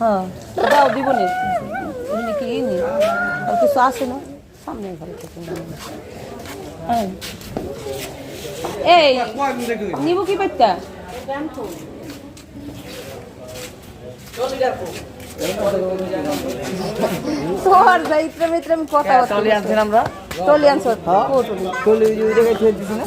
হ্যাঁ দাও দিব নি কি নি আর কিছু আছে না? সামনে ঘরে হ্যাঁ। এই নিব কি পাইতা? তোর যাইত্রে মিত্রে কথা বলতে আনছেন আমরা? টলি আনছ। ওই জায়গায় দিছি না?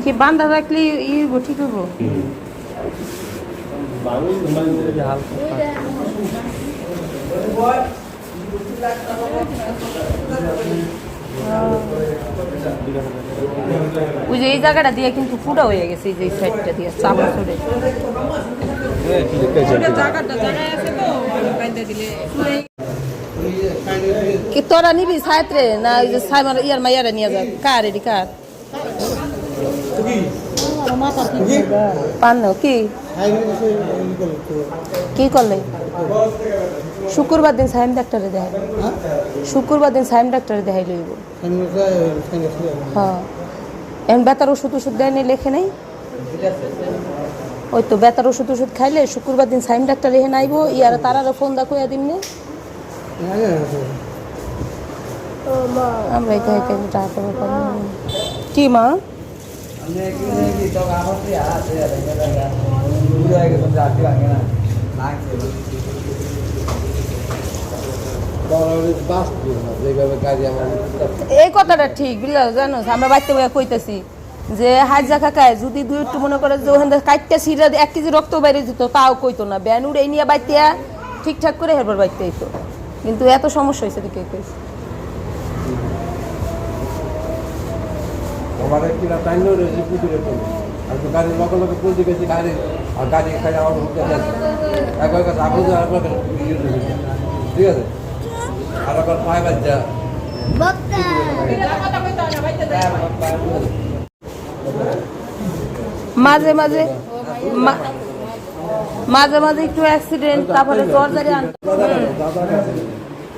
কি বান্ধা রাখলে ই ঠিক হব ওই যে এই জায়গাটা দিয়ে কিন্তু ফুটা হয়ে গেছে এই যে সাইডটা দিয়ে চাপা চড়ে কি তোরা নিবি সাইত্রে না ওই যে সাইমার ইয়ার মাইয়ারা নিয়ে যা কার এডি কার? পান কি? কি করলে? শুক্রবার দিন সাইম ডাক্তারে দেখাই। শুক্রবার দিন সাইম ডাক্তারে দেখাই লইব। হ্যাঁ। এখন বেতার ওষুধ ওষুধ দেয়নি লেখে নেই? ওই তো বেতার ওষুধ ওষুধ খাইলে শুক্রবার দিন সাইম ডাক্তার এখানে আইব ইয়ার তারারও ফোন দা কইয়া দিমনে আমরা এটা এটা টাকা পাবো কি মা? আমার এই কথাটা ঠিক, বুঝলা? জানো, আমরা বাড়িতে বইয়া কইতেছি যে হাজা কাকায় যদি দুই একটু মনে করে যে ওখান কাটতে সিরা এক কেজি রক্ত বাইরে যেত, তাও কইতো না। ব্যানুর এই নিয়ে বাইতে ঠিকঠাক করে হেরবার বাইতে কিন্তু এত সমস্যা হয়েছে আমার কিনা রয়েছে পুকুরে আর তো গাড়ির লগে লগে পুলতে গেছি গাড়ি আর গাড়ি খাই আমার যাচ্ছে একবার কাছে আগুন। ঠিক আছে? আর একবার পায়ে বাজ্যা মাঝে মাঝে মা- মাঝে মাঝে একটু অ্যাক্সিডেন্ট তারপরে জ্বর জারি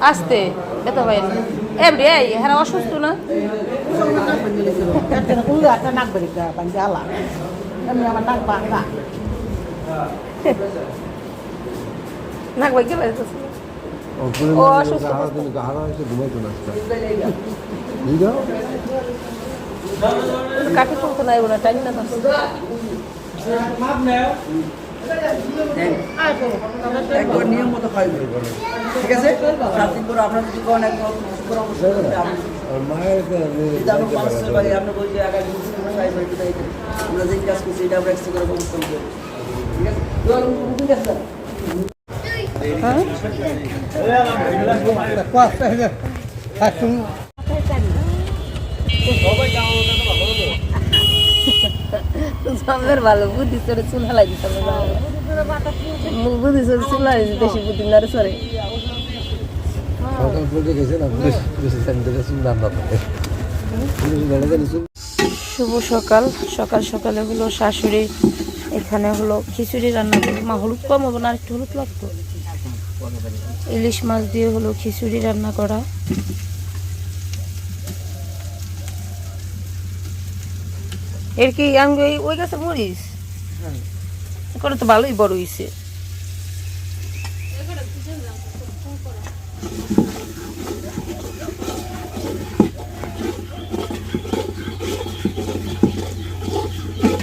আসতে বেতা ভাই। এমনি এই হ্যাঁ অসুস্থ না? নাক ভাই গেলে ও অসুস্থ কাঠি তুলতে নাই ওরা টাইম না একবার নিয়ম মতো খাই ঠিক আছে আপনার যদি কোন একবার শুক্র অবশ্যই করতে আপনি যদি আমরা পাঁচ ছয় বাড়ি আমরা বলি যে আগামী আমরা সাহেব বাড়ি কোথায় গেলে আমরা যে কাজ করছি এটা আমরা এক্সট্রা করে ব্যবস্থা করব ঠিক আছে? ঠিক আছে সবের ভালো বুদ্ধি চড়ে চুল হবে বুদ্ধি চড়ে চুল বেশি বুদ্ধি না রে সরে সকাল পর্যন্ত গেছে না বেশি বেশি সেন্টারে শুনলাম না শুভ সকাল। সকাল সকালে হলো শাশুড়ি এখানে হলো খিচুড়ি রান্না করবে মা হলুদ কম হবে না একটু হলুদ লাগতো। ইলিশ মাছ দিয়ে হলো খিচুড়ি রান্না করা। এর কি আমি ওই- গাছের মরিস করে তো ভালোই বড় হইছে।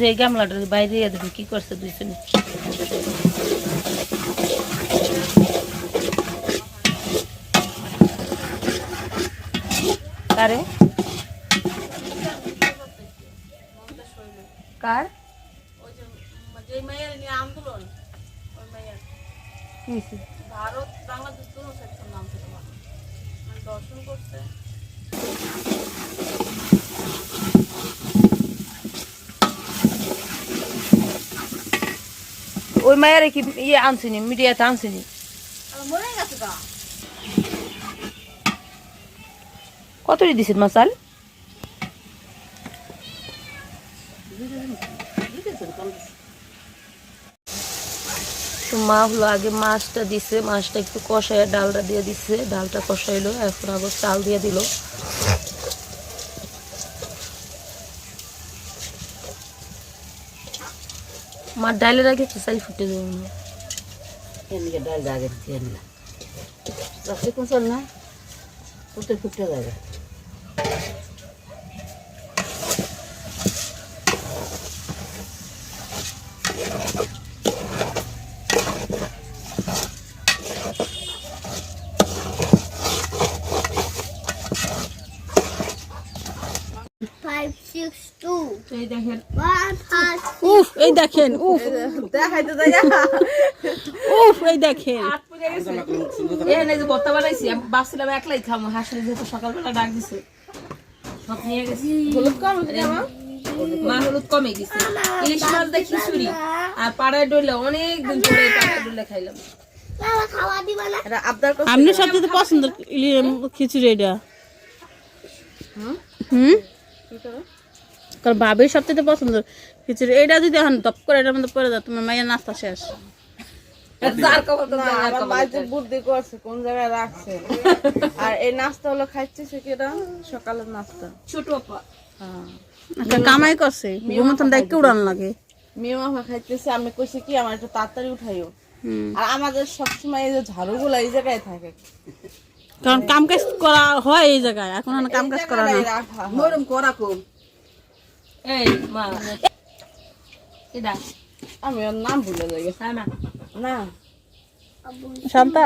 যে গামলাটার বাইরে দেখুন কি করছে দুইজনে কারে? কার? ওই যে যেই মেয়ের নিয়ে আন্দোলন, ওই মেয়ের ভারত বাংলাদেশ দুটো সেকশন মানে দর্শন করছে ওই মায়ের কি ইয়ে আনছিনি মিডিয়াতে আনছিনি? মরে গেছে গা। কত দিছিল মাসাল তো মা হলো, আগে মাছটা দিছে, মাছটা একটু কষায় ডালটা দিয়ে দিছে, ডালটা কষাইলো, এখন আবার চাল দিয়ে দিল। মার ডালের আগে চাল ফুটে দেবো না রাখতে না ফুটে ফুটে যাবে। উফ এই দেখেন উফ। উফ এই দেখেন। এ যে বত্তা বানাইছি আমি ভাবছিলাম একলাই খামো হাসলে যেহেতু সকালবেলা ডাক দিছে। সব নিয়ে গেছি। মা হলুদ কমে গেছে। ইলিশ মাছ দিয়ে খিচুড়ি আর পাড়ায় ডলে অনেক দিন পাড়ায় ডলে খাইলাম। আপনি সবচেয়ে পছন্দ খিচুড়ি এটা। হুম? কারণ ভাবির সবচেয়ে পছন্দ খিচুড়ি। এটা যদি এখন দপ করে এটার মধ্যে পড়ে যায় তোমার মায়ের নাস্তা শেষ। বুদ্ধি করছে কোন জায়গায় রাখছে। আর এই নাস্তা হলো খাইছে সে কিরা সকালের নাস্তা। ছোট কামাই করছে। ঘুমতন ডাইকে উড়ান লাগে। মেয়ে মাফা খাইতেছে আমি কইছি কি আমার একটু তাড়াতাড়ি উঠাইও। আর আমাদের সবসময় এই যে ঝাড়ুগুলো এই জায়গায় থাকে। কারণ কাম কাজ করা হয় এই জায়গায় এখন কাম কাজ করা না। হয়। মরম করা কম। এই মা এটা আমি ওর নাম ভুলে যাই। তাই না না। শান্তা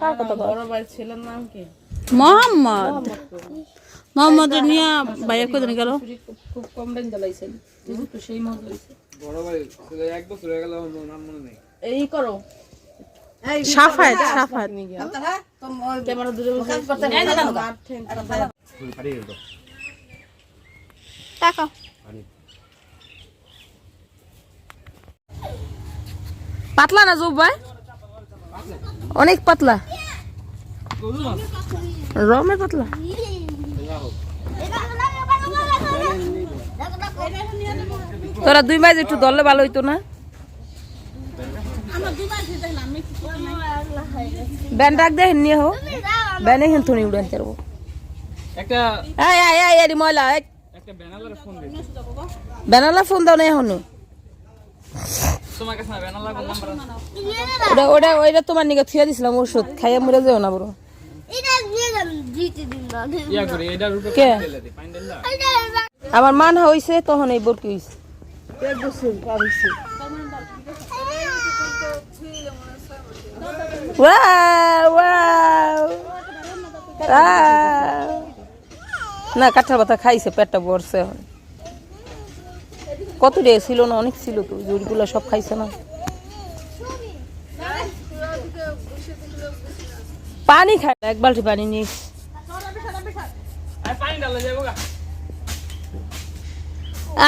আমার বড় ভাইয়ের ছেলের নাম কি? মোহাম্মদ। মোহাম্মদ নিয়ে ভাইয়া কোদিন গেল? খুব- খুব কম রেঞ্জ জ্বালাইছেন। তো সেই মজা হয়েছে বড় ভাই ছেলে এক বছর হয়ে গেল নাম মনে নেই। এই করো। সাফায়াত সাফায়াত। ক্যামেরা দূরে গেল পাতলা না জব ভাই? অনেক পাতলা। রমে পাতলা। তোরা দুই মাস একটু দলে ভালো হইতো না? ব্যান ডাক দে নিয়ে হো। ব্যানে হেন থনি উড়ান চারবো। একটা এই এই এই ময়লা ব্যানার ফোন দাও না এখনও। তোমার কাছে না ব্যানার লাগবে নাম্বার ওটা ওটা ওইটা তোমার নিকে থুয়া দিছিলাম ওষুধ। খাইয়া মরে যাও না বড়। কে? আমার মান হইছে তখন এই বরকি হইছে। এক হইছে। Wow, wow. Wow. না, কাঁঠাল পাতা খাইছে, পেটটা ভরছে কত রে ছিল না, অনেক ছিল তো, জুড়িগুলো সব খাইছে না। পানি খাই, এক বালতি পানি নিস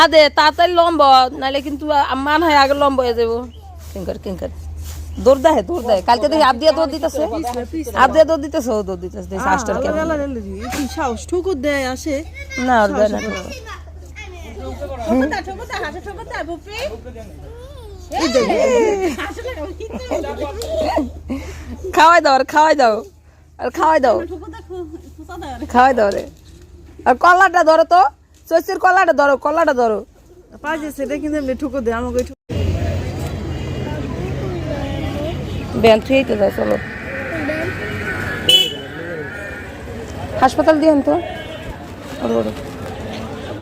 আদে তাড়াতাড়ি লম্ব নাহলে কিন্তু মান হয় আগে লম্ব হয়ে যাব। কিঙ্কার কিঙ্কার। দৌড় দেয় দৌড় দেয়। কালকে দেখি আপ দিয়ে দৌড় দিতেছে। আপ দিয়ে। দৌড় দিতেছে ও দৌড় দিতেছে। দেখি আস্টার কি সাহস। ঠুকুর দেয় আসে। না ওর দেয় না। খাওয়াই দাও আর খাওয়াই দাও। আর খাওয়াই দাও। খাওয়াই দাও রে আর কলাটা ধরো তো। শস্যের কলাটা ধরো কলাটা ধরো। পাঁচে সেটা কিন্তু ঠুকো দেয় আমাকে ব্যাংক থুয়েই তো যায় চলো। হাসপাতাল দিয়ে তো।